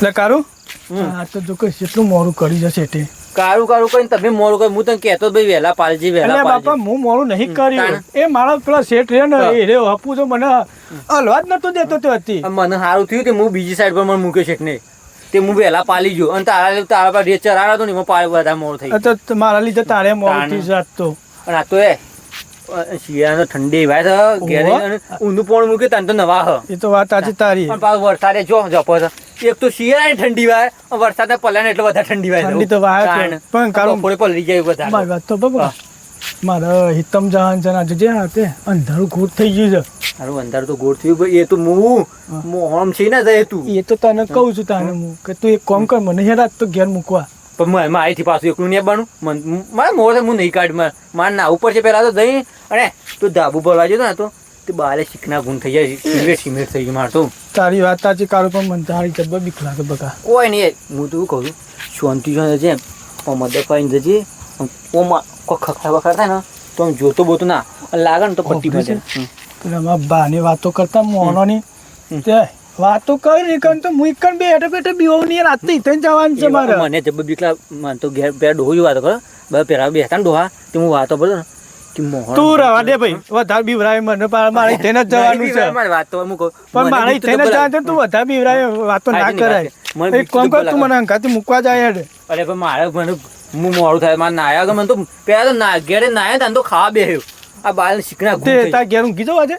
એટલે કારું? હા આ તો જો કઈ કેટલું મોડું કરી જશે તે. કારું કારું કરીને તમે મોડું કર્યું હું તને કહેતો ભાઈ વહેલા પાલજી વહેલા બાપા હું મોડું નહીં કર્યું. એ મારા પેલા શેઠ રે ને એ રહ્યો હપુ તો મને હલવા જ નતો દેતો તે હતી. મને સારું થયું કે હું બીજી સાઈડ પર મને મૂક્યો છે ને તે હું વહેલા પાલી ગયો. અને તારા તારા પર રેચર આવ્યો હતો ને એમાં પાલ વધારે મોડ થઈ તો મારા લીધે તારે મોડું થઈ જાત તો. અને આ તો એ શિયાળાનો ઠંડી ભાઈ છે ઘેરે. ઊંધું પોણ મૂકે તને તો નવા હ. એ તો વાત આજે તારી. પણ પાછું વરસાદે જો જપો છે એક તો શિયાળાની ઠંડી વાય વરસાદ પલ્યા પલ્લાને એટલે વધારે ઠંડી વાય. ઠંડી તો વાય. પણ કારણ બપોરે પલળી જાય બધા મારી વાત તો બગો મારા હિતમ જહાન જના જે હાથે અંધારું ઘૂટ થઈ ગયું છે. મારું અંધારું તો ગોળ થયું ભાઈ એ તો હું. મોહમ છે ને જાય તું. એ તો તને કહું છું તને હું કે તું એક કામ કર મને હેરાત તો ઘેર મૂકવા. પણ મારે અહીંથી પાછું એકલું નહીં બનું મારે મોર હું નહીં કાઢ મારે ના ઉપર છે પેલા તો દહીં અને તું ધાબુ ભરવા જતો ને તો. તે બાલે શીખના ગુણ થઈ જાય સિમેન્ટ સિમેન્ટ થઈ ગયું મારતો તારી વાત સાચી કારું પણ મને તારી જબ્બર બીક લાગે બકા. કોઈ નહીં હું તો કહું શાંતિ જો છે ઓ મદદ કરીને જજે ઓમાં કોઈ ખખડા બખડા થાય ને તો આમ જોતો બોતો ના લાગે ને તો પટ્ટી? બજે પેલા બાની વાતો કરતા મોનોની. તે વાતો કરી ને કારણ તો હું એક બે હેઠે બેઠે બીવની રાતથી તઈ જવાનું છે મારે. મને જબ્બર બીકલા મને તો ઘેર પેલા ડોહો વાતો કરો બધા પેલા બેઠા ને ડોહા તે હું વાતો બોલો ને કે તું રવા દે ભાઈ. વધારે બીવરાય મને પણ મારે થઈને જ જવાનું છે. વાત તો પણ મારે થઈને જ જવાનું તું વધારે બીવરાય વાતો ના કરાય. એક કામ કર તું મને અંકાથી મૂકવા જાય હેડ. અરે પણ મારે મને હું મોડું થાય. મારે નાયા કે મને તો પેલા તો ના ઘેરે નાયા તો ખાવા બેહ્યો. આ બાલ શીખના તે તાર ઘેર ઊંઘી જવા છે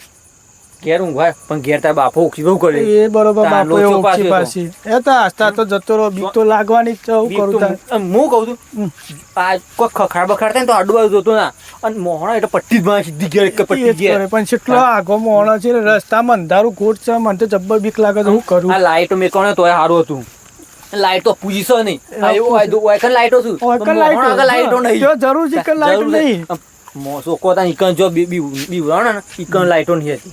ઘેર ઊંઘવાય પણ ઘેર તાર બાપો બહુ કરે. એ બરોબર બાપો એ ઓછી પાછી. એ તો આસ્તા તો જતો રહો બીક તો લાગવાની જ છે હું કરું તાર. હું કહું છું આ કોઈ ખખાડ બખાડ થાય તો આડું બાજુ જોતો ના. અને મોહણા એટલે પટ્ટી જ માં સીધી ઘેર એક પટ્ટી ઘેર. પણ કેટલો આગો મોણો છે રસ્તા રસ્તામાં અંધારું ઘોટ છે મને તો જબ્બર બીક લાગે તો હું કરું. આ મેં મેકવાનો તોય સારું હતું. લાઈટો તો પૂજીશો નહીં. એવું પૂજી. આ દુ- લાઈટો છું? લાઈટો લાઈટો નહીં. જરૂર છે લાઈટો નહીં. મોસો કોતા ઇકન જો બી બી બી ને ઇકન લાઈટો નહીં હતી.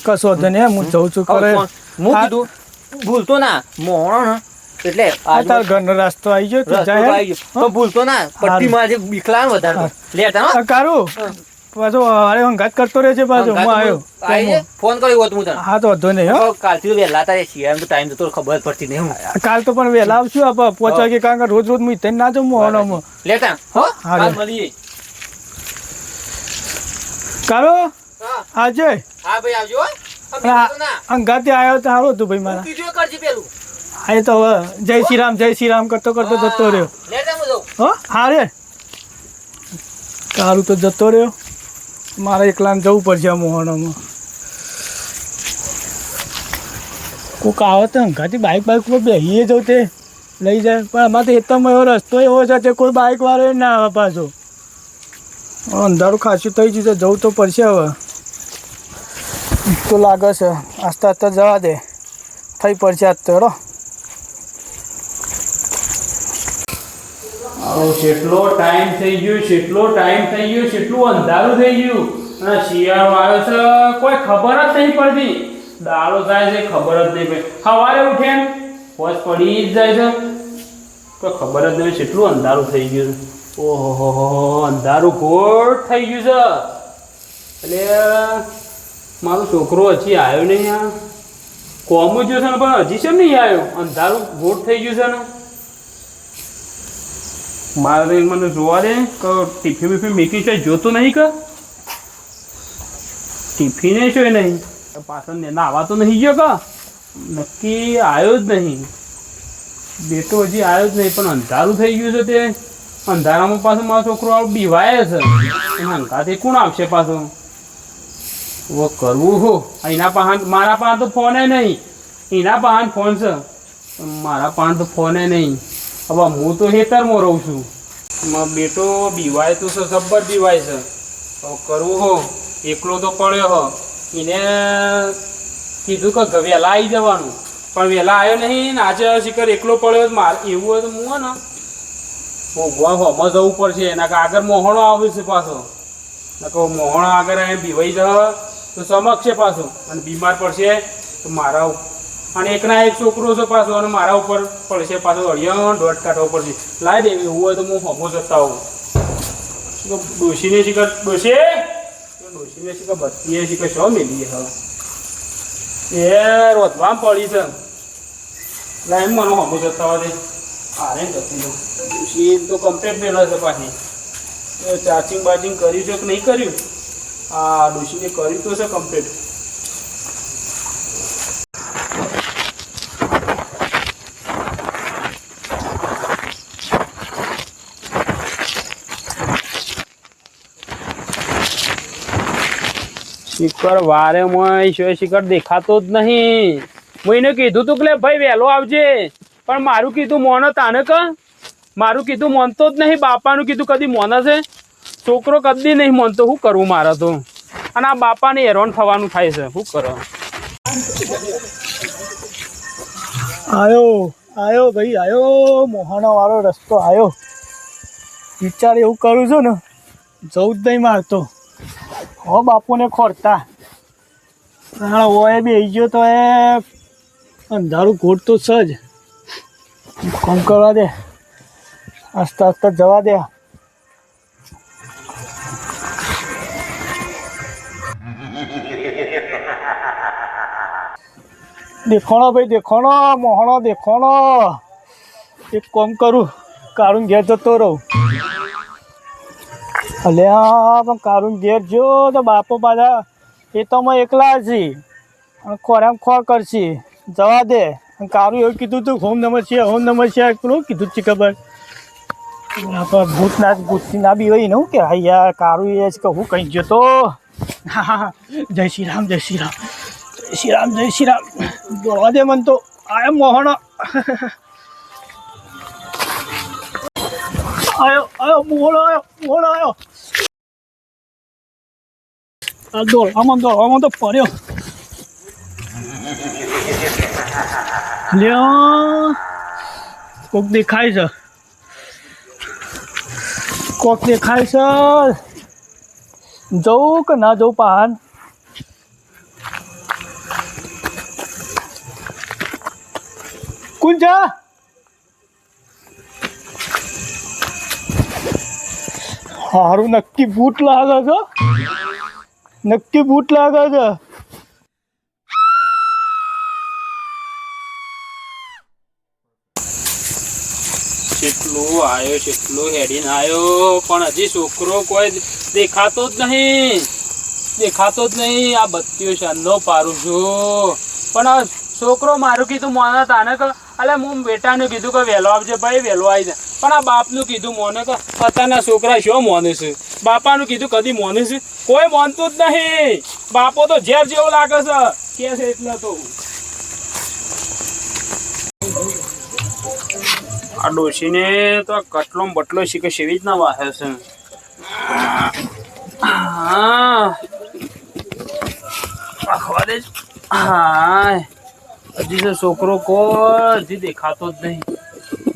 કશો વાંધો નહીં હું જઉં છું કરે હું કીધું ભૂલતો ના મોણો ને એટલે આ તાર ઘરનો રસ્તો આવી ગયો તું જાય તો ભૂલતો ના પટ્ટીમાં જે બીકલા વધારે લેતા કારું. પાછો અરે હંગાત કરતો રહે છે પાછો હું આવ્યો. ફોન કર્યો હોત હું તને. હા તો વધો નહીં હો. કાલથી વહેલા તારે શિયાળાનો તો ટાઈમ જતો ખબર પડતી નહીં કાલ તો પણ વહેલા આવશું આપણે પાંચ વાગે કારણ કે રોજ રોજ હું તને ના જમું મોહણોમાં લેતા. હો હા, મળીએ. કારો આજે હા ભાઈ આવજો અંગાતે આવ્યો તો સારું હતું ભાઈ મારા. હા કરજે પેલું. આ એ તો હવે જય શ્રી રામ જય શ્રી રામ કરતો કરતો જતો રહ્યો. હો હા રે. કારું તો જતો રહ્યો. મારે એકલાને જવું પડશે મોહણમાં. કોક આવે તો અંગાથી બાઇક બાઇક પર બેસીએ જવું તે લઈ જાય. પણ અમારે તો એટલામાં એવો રસ્તો એવો છે કે કોઈ બાઇક વાળો ના આવે પાછો. અંધારું ખાસું થઈ ગયું છે જવું તો પડશે હવે. તો લાગે છે. આસ્તા આસ્તા જવા દે. થઈ પડશે આજ તો હેડો જેટલો ટાઈમ થઈ ગયો કેટલો ટાઈમ થઈ ગયો કેટલું અંધારું થઈ ગયું. અને શિયાળો આવ્યો છે કોઈ ખબર જ નહીં પડતી. દાડો થાય છે, ખબર જ નહીં પડે સવારે ઉઠે ને, પોચ પડી જ જાય છે. કોઈ ખબર જ નહીં કેટલું અંધારું થઈ ગયું ઓહો અંધારું ઘોટ થઈ ગયું છે. એટલે મારો છોકરો હજી આવ્યો નહીં આ. કોમું જો છે ને પણ હજી છે નહીં આવ્યો? અંધારું ગોટ થઈ ગયું છે ને. મારે મને જોવા દે કે ટિફિન બિફિન મીકી છે, જોતો નહીં કે? ટિફિને છે નહીં. પાછળ ને નાવા તો નહીં ગયો કે? નક્કી આવ્યો જ નહીં. બેટો હજી આવ્યો જ નહીં, પણ અંધારું થઈ ગયું છે તે. અંધારામાં પાછું મારો છોકરો બીવાય છે. અંકાથી કોણ આવશે પાછું? ઓ કરવું હો? એના પાસે મારા પાસે તો ફોને નહીં. એના પાસે ફોન છે. મારા પાસે તો ફોને નહીં. હવે હું તો હેતરમાં રહું છું. મારો બેટો બીવાય તો છે જબ્બર બીવાય છે. કરવું હો? એકલો તો પડ્યો હો. એને કીધું કે વહેલા આવી જવાનું. પણ વહેલા આવ્યો નહીં ને આજે શિખર એકલો પડ્યો મારે એવું હોય તો હું ને? ભોગવા હોમાં જવું પડશે. એના આગળ મોહણો આવે છે પાછો. નકો મોહણો આગળ અહીંયા બીવાઈ જશે તો સમક્ષ છે પાછો. અને બીમાર પડશે તો મારા અને એકના એક છોકરો છે પાછો અને મારા ઉપર પડશે પાછો અડિયો દોઢ કાઢવો પડશે લાય દે એવું હોય તો હું હોમો જતા હોઉં. ડોશીને શીખર ડોશી! ડોશીને શીખર બત્તીએ શીખર શો મેલી હવે? એ રોધવા પડી છે. લાઈન મને હમો જતા હોય આરે જતી દઉં ડોશી તો કમ્પ્લેટ મેળવે છે પાછી. ચાર્જિંગ બાર્જિંગ કર્યું છે કે નહીં કર્યું? આ ડોશીને કર્યું તો છે કમ્પ્લીટ શિખર વારે મોય શિખર દેખાતો જ નહીં. એને કીધું તું કે ભાઈ, વહેલો આવજે. પણ મારું કીધું મોનો તાને ક. મારું કીધું મોનતો જ નહીં, બાપાનું કીધું કદી મોના છે છોકરો કદી નહીં માનતો. શું કરવું મારે તો. અને આ બાપાને હેરાન થવાનું થાય છે. શું કરો? આયો આયો ભાઈ, આયો. મોહાણા વાળો રસ્તો આયો. વિચાર એવું કરું છું ને, જવું જ નહીં મારતો. હો, બાપુને ખોરતા. ઓએ બે ગયો તો એ અંધારું ઘોટ તો છે જ. કોમ કરવા દે. આસ્તા આસ્તા જવા દે. દેખાણો ભાઈ, દેખાણો, મોહણો, દેખાણો. એક કોમ કરું, કાળું ઘેર જતો રહું. અલ્યા પણ કાળું ઘેર જો તો બાપો બાજા એ તો અમે એકલા છે અને ખોરામ ખોર કરશી. જવા દે. કારું એવું કીધું તું હોમ નંબર છે હોમ નંબર છે પેલું કીધું છે ખબર. ભૂતના ભૂતથી ના બી હોય ને હું કે યાર કારું એ જ કે હું કઈ ગયો તો હા હા હા. જય શ્રી રામ, જય શ્રી રામ. શ્રી રામ જય શ્રી રામ દોડવા દે મન તો. આયો મોહણ. આયો આયો, મોહણ આયો મોહણ આયો. આ દોડ આમાં દોડ આમાં તો પડ્યો લ્યો. કોક દેખાય છે. કોક દેખાય છે. જવું કે ના જવું પહાડ? કોણ છે હારું, નક્કી બૂટ લાગે છે. નક્કી બૂટ લાગે છે. પણ હજી છોકરો કોઈ દેખાતો જ નહીં. દેખાતો જ નહીં. આ બત્તીઓ શાંદો પારું છું. પણ છોકરો મારું કીધું મોને તાને કે અલે, હું બેટાને કીધું કે વહેલો આવજે ભાઈ, વહેલો આવી જાય પણ આ બાપનું કીધું મોને કે અત્યારના છોકરા શું મોને છે? બાપાનું કીધું કદી મોને છે? કોઈ મોનતું જ નહીં. બાપો તો ઝેર જેવું લાગે છે. કે છે એટલે તો. આ ડોશીને તો કટલો બટલો શીખે સેવી જ ના વાહે છે? હા. હા. હજી તો છોકરો કોઈ દેખાતો જ નહીં.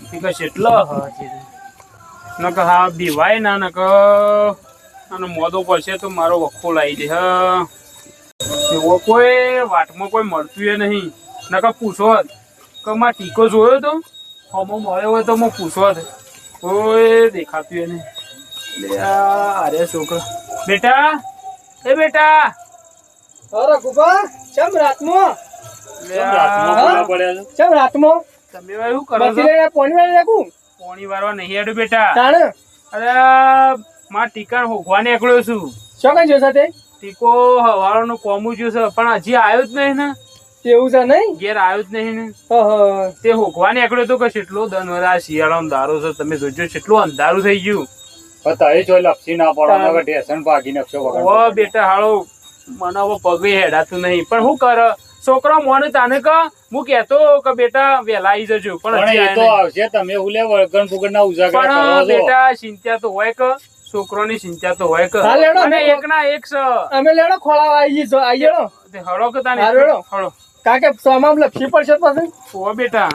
શીખે કેટલો હજી નક હા બીવાય ના નક અને મોદો પડશે તો મારો વખો લાવી દે, હા. એવો કોઈ વાટમાં કોઈ મળતું એ નહીં. નકર પૂછો કે માં ટીકો જોયો તો? હમો મળ્યો હોય તો હું પૂછો કોઈ દેખાતું એ નહીં. અરે છોકરા. બેટા, એ બેટા. અરે ગુબા ચમ રાતમાં? ચમ રાતમાં તમે ભાઈ કરો છો? પોણી વાળી નાખું? પોણી વારવા નહીં હેડું બેટા. તાણ? અરે માં ટીકા હોખવા નીકળ્યો છું. શું કઈ જોશે તે ટીકો હવાળાનું કોમું જ્યું પણ હજી આવ્યો જ નહીં ને. એવું છે નહીં? ઘેર આવ્યો જ નહીં ને. તે હોગવા નીકળ્યો તો કે કેટલો દન આ શિયાળાનો દારો છે તમે જોજો કેટલું અંધારું થઈ ગયું. તારે જો લપસી ના પડો ઢેસણ ભાગી નાખશો બેટા હાળો મને હવે પગે હેડાતું નહીં. પણ શું કર? છોકરો મોને તાને કે હું કહેતો કે બેટા વહેલા આવી જજો પણ પણ એ તો આવશે તમે ઉલે વળગણ ફુગણ ના ઉજાગર પણ બેટા ચિંતા તો હોય કે છોકરોની ચિંતા તો હોય કે. અને એક ના એક છે અમે લેડો ખોળાવા આવી જઈ આવી જડો. તે હળો કે તાને? હળો. હળો. કાકે કે લખી પડશે પછી? ઓ બેટા.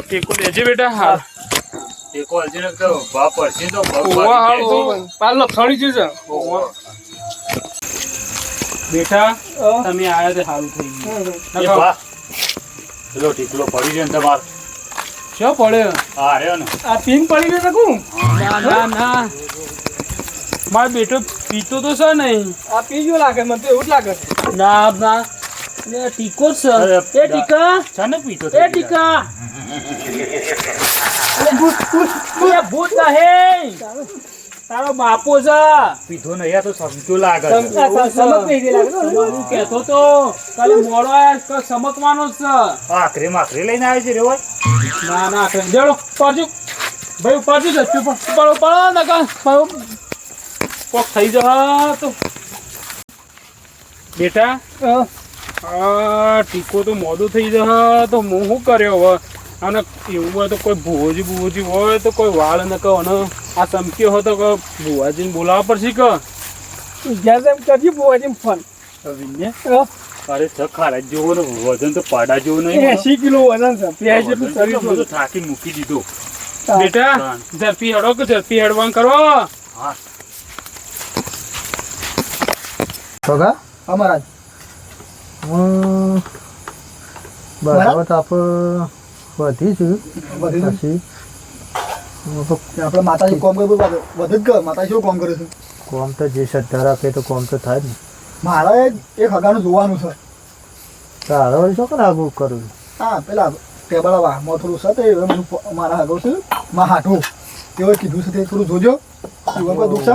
ટેકો લેજે બેટા હા. ટેકો હજી તો ભાવ પડશે તો ભાવ ઓવા ભાગી હાળો. જાય. પાલ લપસણી જશે બેટા તમે આયા તે સારું થઈ ગયું. પેલો ટીકલો પડી ગયો ને તમાર. શું પડ્યો? હા રહ્યો ને. આ પિન પડી ગયો શકું ના ના ના. મારો બેટો પીતો તો છે નહીં આ પી ગયો લાગે મને તો એવું જ લાગે ના ના. ટીકો છે. એ ટીકા ને. પીતો એ ટીકા ભૂત ભૂત ભૂત. ભૂત નહીં તારો બાપો છે. પીધો નહીં તો સમજુ લાગે છે. હું કહેતો તો કાલે મોડો આયા સમકવાનો જ છે. આખરે માખરે લઈને આવે છે રે ઓય. ના ના આખરે દેડો પાછું ભાઈ પાછું જ પડો પડો પડો નકા પડો કોક થઈ જા તો. બેટા હા. ટીકો તો મોડું થઈ જશે તો હું શું કર્યો હવે? અને એવું હોય તો કોઈ ભુવોજી ભુવોજી હોય તો કોઈ વાળ ન કહો ને. આ ચમક્યો હોય તો કોઈ ભુવાજીને બોલાવવા પડશે કહો ઇજાઝત એમ કરજી બુવાજી ફોન વિનય, અરે છ ખારા જેવો ને વજન તો પાડા જેવું નહીં એસી કિલો વજન છે. પ્યાજ જેટલું શરીર બધું થાકી મૂકી દીધો. બેટા ઝડપી હેડો કે ઝડપી હેડવાન કરો. હા. બગા અમારા હું બરાબર તો આપણે વધી જ. પછી આપણે માતાજી કોમ કરે વધુ જ કર. માતાજી શું કોમ કરે છે? કોમ તો જે શ્રદ્ધા રાખે તો કોમ તો થાય ને. મારે એક હગાનું જોવાનું છે. તારે શું કરે? આગું કરું. હા પેલા ટેબલ વાહમાં થોડું છે તે મને મારા હગો છે. માં હાટું તેઓએ કીધું છે તે થોડું જોજો. દુઃખ છે.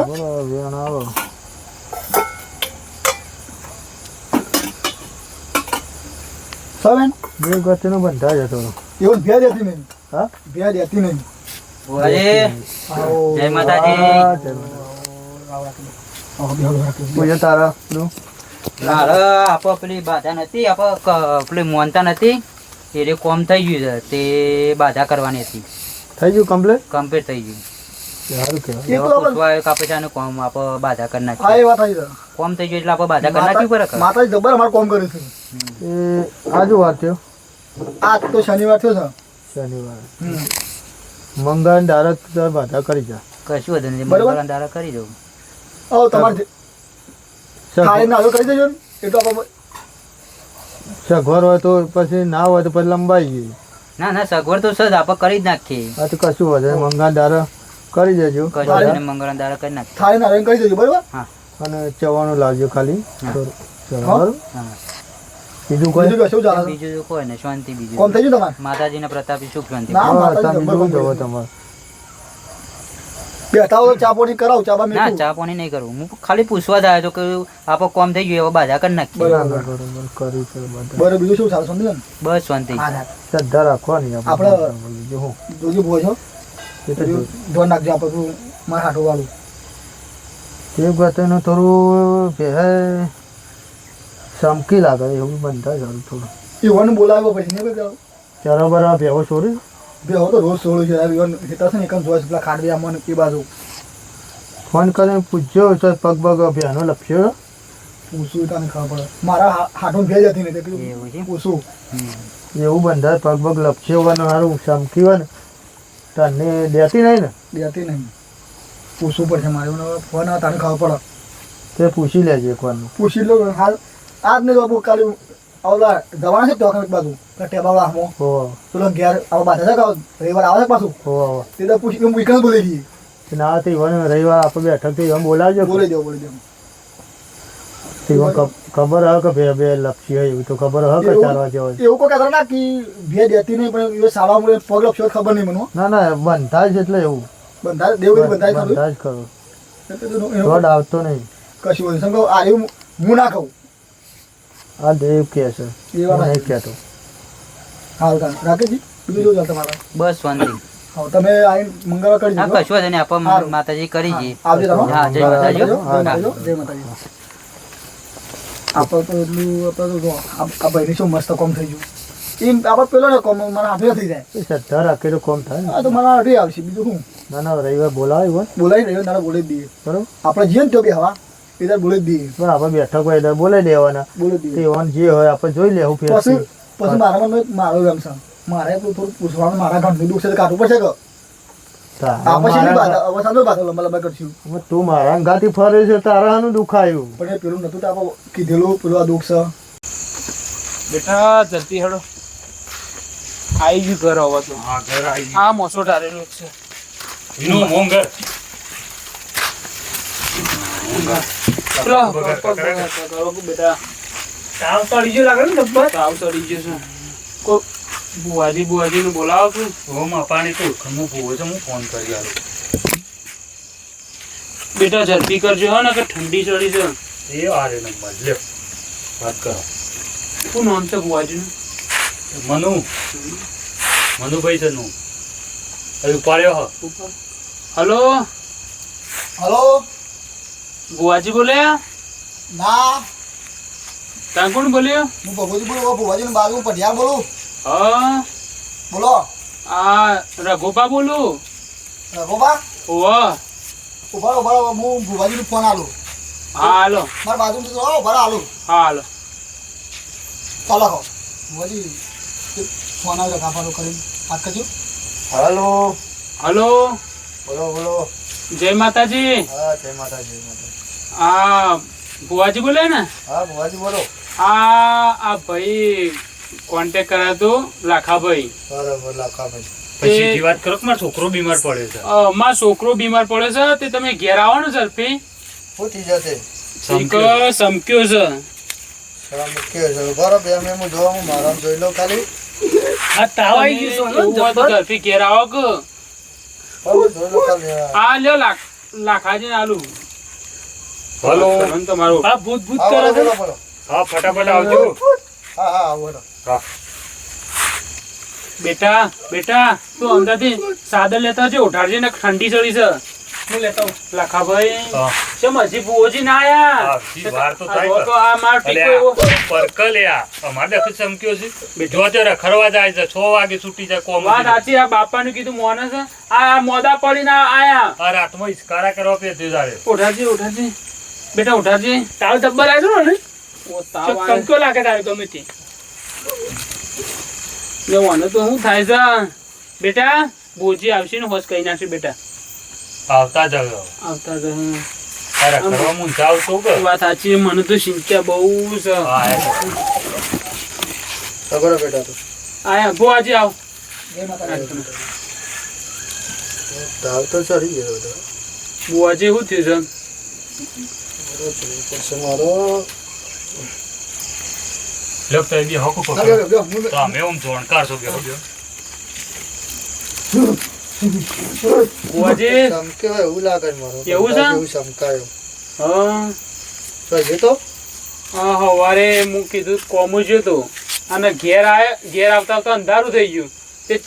સર બેન બે ગતિનો બંધા જ હતો એવું ભેજ દેતી નહીં? હા? ભેજ દેતી નહીં. જય માતાજી. તારા આપો પેલી બાધા નથી આપો પેલી મોનતા નથી. એ રે કોમ થઈ ગયું છે તે બાધા કરવાની હતી. થઈ ગયું કમ્પ્લીટ કમ્પ્લીટ થઈ ગયું. છે કોમ છે. થઈ ગયું એટલે આપણે બાધા કરી નાખવી માતાજી જબર અમારે કોમ કરે છે. એ આજુ વાર થયો આજ તો શનિવાર થયો છે. શનિવાર. મંગળ ડાયરેક્ટ તાર બાધા કરી જા. કશું વધુ નથી. મંગળ દાડા કરી દઉં. ઓ તમારે જે- સગવડ કરી દેજો ને. એટલું આપણે સગવડ હોય તો પછી ના હોય તો પછી લંબાઈ ગઈ. ના ના સગવડ તો સર આપણે કરી જ નાખીએ. હા તો કશું વધે મંગળ દારો કરી દેજો. કશું મંગળ દારો કરી નાખી થાળી નાળો કરી દેજો બરોબર? અને ચવાનું લાવજો ખાલી. હા. ચવાનું, બરોબર? હા. બીજું કોઈ? બીજું શું ચાલે બીજું જો કોઈ ને શાંતિ બીજું. કોમ થઈ ગયું તમારે? માતાજીના પ્રતાપી સુખ શાંતિ ના. માતાજી બીજું કોમ તમારે. બેઠા હોય તો ચા પાણી કરાવું ચા બા ના. ચા પાણી નહીં કરું. હું ખાલી પૂછવા જ આવ્યો તો કે આપો કોમ થઈ ગયું એવો બાધા કરી નાખી બરાબર. ના, ના, કરી છે બરાબર બીજું શું ચાલે સમજો બસ શાંતિ. હા હા. શ્રદ્ધા રાખવાની આપણે હું. જોજો છો. જો- નાખજો આપણે મારા હાટું વાળું તે ગતનું થોડું ભેહે ચમકી લાગે એવું બનતા સારું થોડું. એવાનું બોલાવ્યો પછી નહીં બધા ત્યારે બરાબર ભેવો છોડી ભેવો તો રોજ સોળું છે એવન હેતા છે ને એકમ જોઈશ પેલા ખાડવી આમાં એ બાજુ. ફોન કરીને પૂછજો તો પગ પગ ભેનો લપસ્યો. પૂછું તને ખબર પડે. મારા હાથમાં ભેજ હતી ને તે છે? પૂછું એવું બંધાય પગ પગ લપસ્યો હોય ને સારું ને. તને દેતી નહીં ને? દેતી નહીં. પૂછવું પડશે મારે ફોન તને ખબર પડે. તે પૂછી લેજે એકવારનું પૂછી લો હાલ આજ ને બાબુ કાલે આવલા જવાના છે ચોકડ બાજુ. ટેબાવાળા હમો હો. તુલો ઘેર આવ બાધા છે કાવ રવિવાર આવે પાછું. હો હો તે તો પૂછી હું વિકલ્પ બોલી ગઈ ના તે વન રવિવાર આપણે બેઠકથી એમ બોલાવજો. બોલી દો બોલી દો. ખબર હ કે બે બે લપસી હોય એવું તો ખબર હોય કે ચાર વાગે હોય. એવું કોઈ કહેતા ના કે ભે દેતી નહીં પણ એ સાવા મળે પગ લપસ્યો ખબર નહીં મને ના ના બંધાય છે એટલે એવું. બંધાય દેવ કીધું બંધાય ખરું. બંધાય જ ખરું. રોડ આવતો નહીં. કશું હોય સમજો આ એવું હું ના કહું. આ દેવ કે છે. નહીં કહેતો. હાલ રાકેશજી બીજું શું ચાલે બસ વાંધી હા તમે આઈ મંગળવાર કરી હા કશું વધુ નહીં. આપા માતાજી કરી જી આવજો તમે હા. જય માતાજી. જય માતાજી, આપણે તો એટલું આપણે તો આ આ શું મસ્ત કોમ થઈ ગયું. એમ આપણે પેલો ને કોમ મારા હાથે થઈ જાય. એ શ્રદ્ધા રાખે કોમ થાય ને. તો મારા હાથે આવશે. બીજું શું? ના ના રવિવાર બોલાવ્યું હોય. બોલાવી રહ્યો તારા બોલાવી જ દઈએ. બરોબર. આપણે જઈએ ને તો બી હવા. એ બોલી જ પણ આપણે બેઠક હોય એટલે બોલે દેવાના. બોલે દે તેવાન જે હોય આપણે જોઈ લેવું ફેર પછી મારા મનમાં એક મારો ગમ છે મારે તો થોડું પૂછવાનું મારા ઘણું દુઃખ છે તો કાઢવું પડશે કે? પછી તું મારા અંગાથી ફરે છે દુખાયું પણ એ પેલું નતું તો કીધેલું પેલું આ દુઃખ છે. બેટા જલ્દી હેડો. ગયું ઘર હવે તો. હા ઘર આવી આ મોસો ટારેલું છે. એનું મોંઘર. ચલો, બેટા તાવ ચડી ગયો લાગે ને ડબ્બા તાવ ચડી ગયો છે. કો બુવાજી બુવાજીને બોલાવો છું ઓ માપાની તો હું ભૂવો છે હું ફોન કરી આલું. બેટા ઝડપી કરજો હા ને કે ઠંડી ચડી છે. એ આરે નંબર. લ્યો વાત કરો. શું નામ છે બુવાજીનું? મનુ. મનુભાઈ છે નું. હજુ પાડ્યો હ. હલો? હલો? બુવાજી બોલ્યા? ના. ત્યાં કોણ બોલ્યો? હું ભગવતી બોલું ભુવાજી બાજુ પઢિયાર બોલું. હા. બોલો. આ રઘુબા બોલું? રઘુબા? ઓહ ઊભા ઊભા હું ભુવાજીને ફોન આલું. હા હાલો. મારા બાજુ તો ઊભા આલું હા હાલો. ચાલો કહો ભુવાજી ફોન આવ્યો કાપાનો કરીને. વાત કરજો. હલો. હલો. બોલો બોલો. જય માતાજી. હા જય માતાજી આ બુવાજી બોલે ને? હા ભુવાજી બોલો. આ આ ભાઈ કોન્ટેક કર્યો હતો લાખાભાઈ. બરાબર લાખાભાઈ. પછી વાત કરો કે મારો છોકરો બીમાર પડ્યો છે? મારો છોકરો બીમાર પડ્યો છે તે તમે ઘેર આવો ને ઝડપી. શું થઈ જશે. સમક્યો. છે. બરાબર જોવા હું મારા જોઈ લઉં ખાલી. આ તાવ આવી ગયો ઘેર આવો કે બરાબર જોઈ લઉં ખાલી હા. આ લ્યો લાખ લાખાજી આલુ. હલો તમારું આ ભૂત ભૂત કરે છે. બોલો બોલો. હા ફટાફટ આવજો. હા હા બોલો બેટા બેટા તું અંદરથી સાદર લેતા છે ઉઠાડજે ને ઠંડી ચડી છે. હું લેતા આવું. કેમ હજી ભુવોજી ના આયા? હજી વાર તો થાય તો આ માર ટીકો એવો. પરકલ યા અમારે ચમક્યો છે. જો તે રખડવા જાય છે છ વાગે છૂટી જાય કોમ વાત સાચી આ બાપાનું કીધું મોને છે. આ આ મોદા પડીને આયા. આ રાતમાં ઈસ્કારા કરવા પે જારે ઉઠાડજે ઉઠાડજે બેટા ઉઠાજી. તાવ જબ્બર આવ્યો ને ઓ તાવ. ચમક્યો લાગે તારે ગમે તે. જવાનું તો શું થાય છે? બેટા બોજી આવશે ને હોશ કહી નાખશે બેટા. આવતા જ. આવતા જ તારા કરવા હું જાઉં છું કે? વાત સાચી મને તો ચિંતા બહુ છે. હા, એ. તગડો બેટા તો. આયા બોજી આવ. તાવ તો ચડી ગયો હતો બોજી શું થયું છે? મારો લ્યો, તો એ બી હકો પકડો. તો અમે આમ જોણકાર છો બેહો, બોજી સમક્યો એવું લાગે મારો. એવું છે? એવું સમકાયો હા. તો તો? હા સવારે હું કીધું કોમું જ્યો તો અને ઘેર આયા ઘેર આવતા આવતા અંધારું થઈ ગયું. તે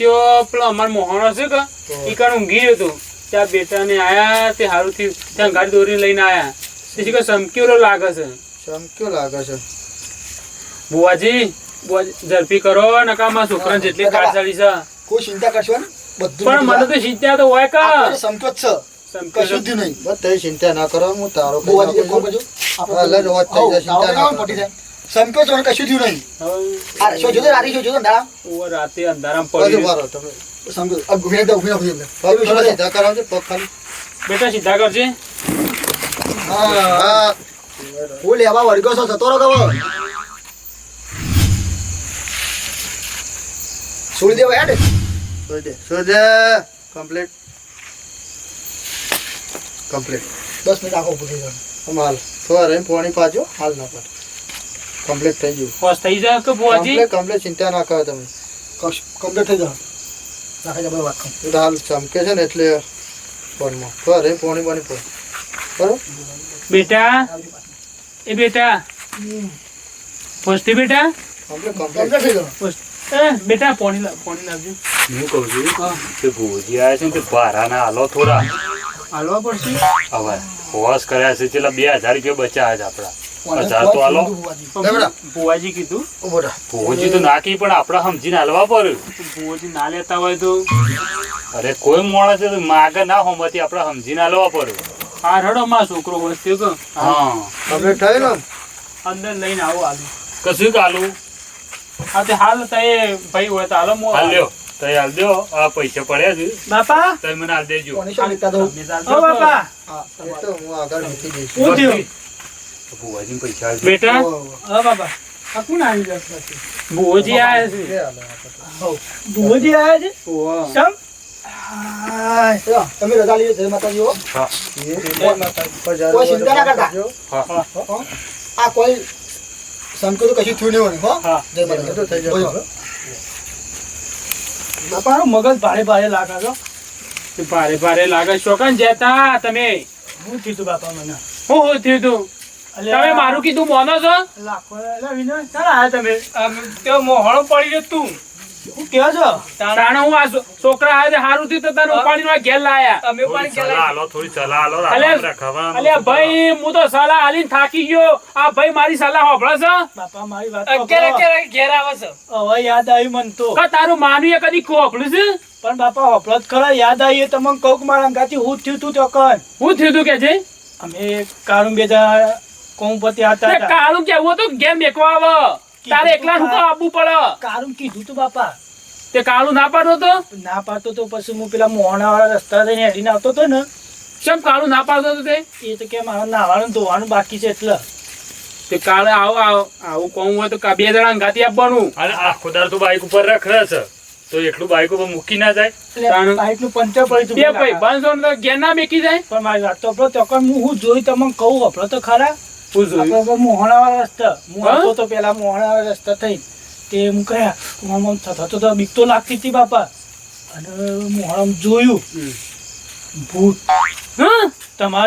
પેલો અમાર મોહણો છે કે ઈ કાણ ઊંઘી રહ્યો તો ત્યાં બેટાને આયા તે સારું થયું ત્યાં ગાડી દોરીને લઈને આયા. તે શીખર સમક્યો લાગે છે. સમક્યો લાગે છે. બુવાજી ઝડપી કરો નકામાં છોકરાને જેટલી કાટ ચડી છે. કોઈ ચિંતા કરશો ને બધું પણ મને તો ચિંતા તો હોય કા? સમક્યો છે. સમક્યો કશું જ નહીં. બસ તે ચિંતા ના કરો હું તારો કઈ બુવાજી, એક છું. કામ કરજો. હા, લઈ લો, વાત થઈ ચિંતા ના કરો. પટી જાય. સમક્યો છો ને કશું થયું નહીં. આ શો જોતો રાતી શો જોતો ને. દાડા રાતે અંધારામાં પડી મારો તમે. સમજો આ ઊભી રહી જા, ઊભી રહી, ઊભી રહી. પગ થોડા સીધા કરાવજો પગ ખાલી. બેટા સીધા કરજે. હા. હા. હું લેવા વળગ્યો છો જતો રહો કવો છોડી દેવા યાર સોઈ દે કમ્પ્લીટ કમ્પ્લીટ દસ મિનિટ આખો ઉભું જવાનું. આમ હાલ. થોડા રહીને પાણી પાજો હાલ ના પાડ. કમ્પ્લીટ થઈ ગયું. હોશ થઈ જાય કે બુવાજી કમ્પ્લીટ કમ્પ્લીટ ચિંતા ના કરો તમે. કમ્પ્લીટ થઈ જવાનું. રાખી જા વાત તો હાલ ચમકે છે ને એટલે ફોનમાં થોડા રહીને પાણી પાણી પડ બરોબર? બેટા? એ બેટા? પોસ્ટી બેટા? કમ્પ્લીટ કમ્પ્લીટ થઈ એ બેટા પાણી પાણી લાવજો. હું કહું છું કે ભૂજી આવ્યા છે ને તે ભારાના હાલો થોડા. હાલવા પડશે? હવે હોશ કર્યા છે છેલ્લા બે હજાર રૂપિયા બચ્યા છે આપડા હજાર તો હાલો. કીધું. પણ આપણા સમજીને હાલવા પડે. ભુવાજી ના લેતા હોય તો? અરે કોઈ માણસ છે તો માગે ના હોમતી આપણા સમજીને હાલવા પડે. આ રડો માં છોકરો વસ્તી તો હા. તમે અંદર લઈને આવો આલુ. કશું કાલું? હા તે હાલ તે ભાઈ હોય તો હાલો મો હાલ લ્યો. તઈ હાલ દો આ પૈસા પડ્યા છે. બાપા? તમે મને હાલ દેજો. કોની શો લેતા દઉં ઓ બાપા. એ તો હું આગળ મૂકી દઈશ. શું થયું? ભૂવાજી પૈસા આલજો. બેટા? ઓ બાપા. આ કોણ આવી ગયું છે? આયા. ભુવોજી. તમે રજા લઈએ જય માતાજી હો. હા. એ કોઈ ચિંતા ના કરતા. હા. હા. આ કોઈ તો કશું થયું નહીં હોય, હા. જય માતાજી. બોલો. બાપા હારું મગજ ભારે ભારે લાગે છો ભારે ભારે લાગે શોકન જતા તમે. હું કીધું બાપા મને? હું હું થયું તું? તમે મારું કીધું મોનો છો? લાખો અલ્યા વિનય ચાલ આયા તમે. તે મોહળો પડી ગયો તું. હું કહો છો? તાણે. હું આ છોકરા આજે હારું થયું તો તને ઉપાડીને ઘેર લાયા. થોડી સલાહ આલો થોડી સલાહ આલો રાખવા રખાવા ભાઈ હું તો સલાહ આલીને થાકી ગયો. આ ભાઈ મારી સલાહ હોભળે છે? બાપા મારી વાત સાંભળો. ઘેર આવે છે. હવે યાદ આવ્યું મન તો. કે તારું માનું એ કદી ખોભળ્યું છે? પણ બાપા હોપળો ખરા યાદ આવી તમને કઉક મારા અંગાથી હું થયું તું ચોકન હું થયું તું કે છે અમે કારું બેજા કોમપતિ હતા તે હતા. કાળું કેવું હતું? ગેમ મેકવા આવે. તારે એકલા શું આપવું પડે? કાળું કીધું તું બાપા. તે કાળું ના પાડતો તો? ના પાડતો તો પછી હું પેલા મોહણા વાળા રસ્તા થઈને હેડીને આવતો હતો ને. કેમ કાળું ના પાડતો હતો તે? એ તો કેમ મારે નાવાનું ધોવાનું બાકી છે એટલે. તે કાળે આવો આવો આવું કોણ હોય તો બે જણા અંગાથી આપવાનું. અને આખો દાર તો બાઈક ઉપર રખડે છે. તો એટલું બાઈક ઉપર મૂકી ના જાય. બાઈકનું પંચર પડી બે ભાઈ. બંધ ને ઘેર ના મેકી જાય? પણ મારી વાત તો ચોક્કસ હું હું જોઈ તમને કહું આપણો તો ખરા. આપણે તો રસ્તા. હું તો પેલા મોહણા રસ્તા થઈ. તે હું કયા આમ આમ થતો તો બીક તો લાગતી હતી બાપા. અને મોહણામાં જોયું. ભૂત. હા?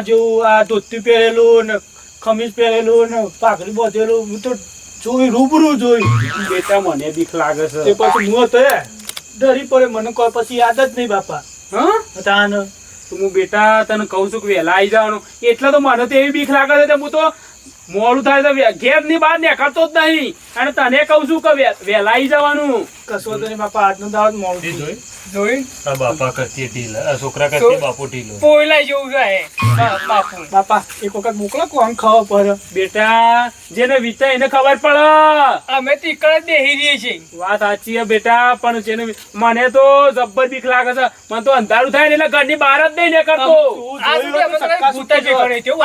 જેવું આ ધોતી પહેરેલું ને ખમીસ પહેરેલું ને પાઘડી બાંધેલું હું તો જોઈ રૂબરૂ જોયું બેટા મને બીક લાગે તે છે પછી હું હતો ડરી પડે મને કોઈ પછી યાદ જ નહીં બાપા. હા? તાન. હું બેટા તને કહું છું કે વહેલા આવી જવાનું. એટલે તો મને તો એવી બીક લાગે છે હું તો મોડું થાય તો ઘેરની બહાર નીકળતો જ નહીં. અને તને કહું છું કે વહેલા આવી જવાનું. કશો તો નહીં બાપા આજનો દાડો મોડું જોઈ. જોઈ બાપા કરતી ઢીલ છોકરા કરતી બાપુ ઢીલો. પોયલા જેવું છે બાપુ. બાપા એક વખત મોકલો કોણ ખબર પડે? બેટા જેને વિચાર એને ખબર પડે. અમે તો જ બેહી રહીએ છીએ. વાત સાચી છે બેટા પણ જેને મને તો જબ્બર બીક લાગે છે. મને તો અંધારું થાય ને એટલે ઘરની બહાર જ નહીં નીકળતો.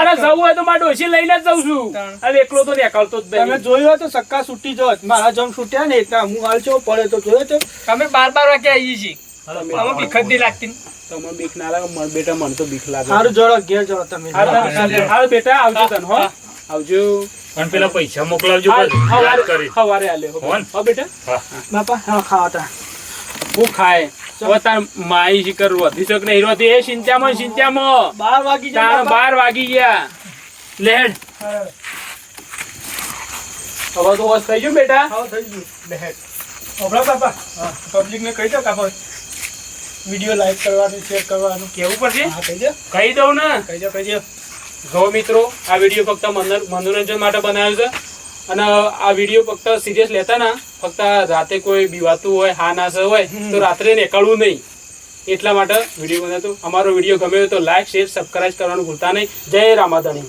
અરે જવું હોય તો મારે ડોસી લઈને જ જઉં છું. અરે એકલો તો નીકળતો જ તમે જોયું હોય તો સક્કા છૂટી જોત મારા જમ છૂટ્યા ને એટલા હું હાલ છો પડે તો જોયો તો. અમે બાર બાર વાગે આવીએ છીએ અમે ભીખ જ નહીં લાગતી. તમને બીક ના લાગે મને બેટા મને તો બીક લાગે. સારું જોડો ઘેર જોડો તમે. હા, બેટા આવજો તને હો. આવજો. પણ પેલા પૈસા મોકલાવજો હા, પાછું. યાદ હવારે કરી. હવારે આલ્યો હો બેટા. બાપા હા ખાવા તા. હું ખાય? તાર માઈ શિકર વધી શક નહીં. રોતી એ સિંચામાં સિંચામાં બાર વાગી ગયા બાર વાગી ગયા. લેડ હા, હવે તો વસ થઈ ગયું બેટા. ખાવા થઈ ગયું. બેહેડ હમણાં બાપા. પબ્લિકને કહી દો કાપા વીડિયો લાઈક કરવાનું શેર કરવાનું. કેવું પડશે? હા કહી દો. કહી દઉં ને. કહી દો કહી દો. જો મિત્રો આ વીડિયો ફક્ત મનોરંજન માટે બનાવ્યો છે. અને આ વીડિયો ફક્ત સિરિયસ લેતા ના. ફક્ત રાતે કોઈ બીવાતું હોય હા ના હોય તો રાત્રે નીકળવું નહીં. એટલા માટે વીડિયો બનાવતો. અમારો વીડિયો ગમે તો લાઈક શેર સબસ્ક્રાઈબ કરવાનું ભૂલતા નહીં. જય રામાધણી.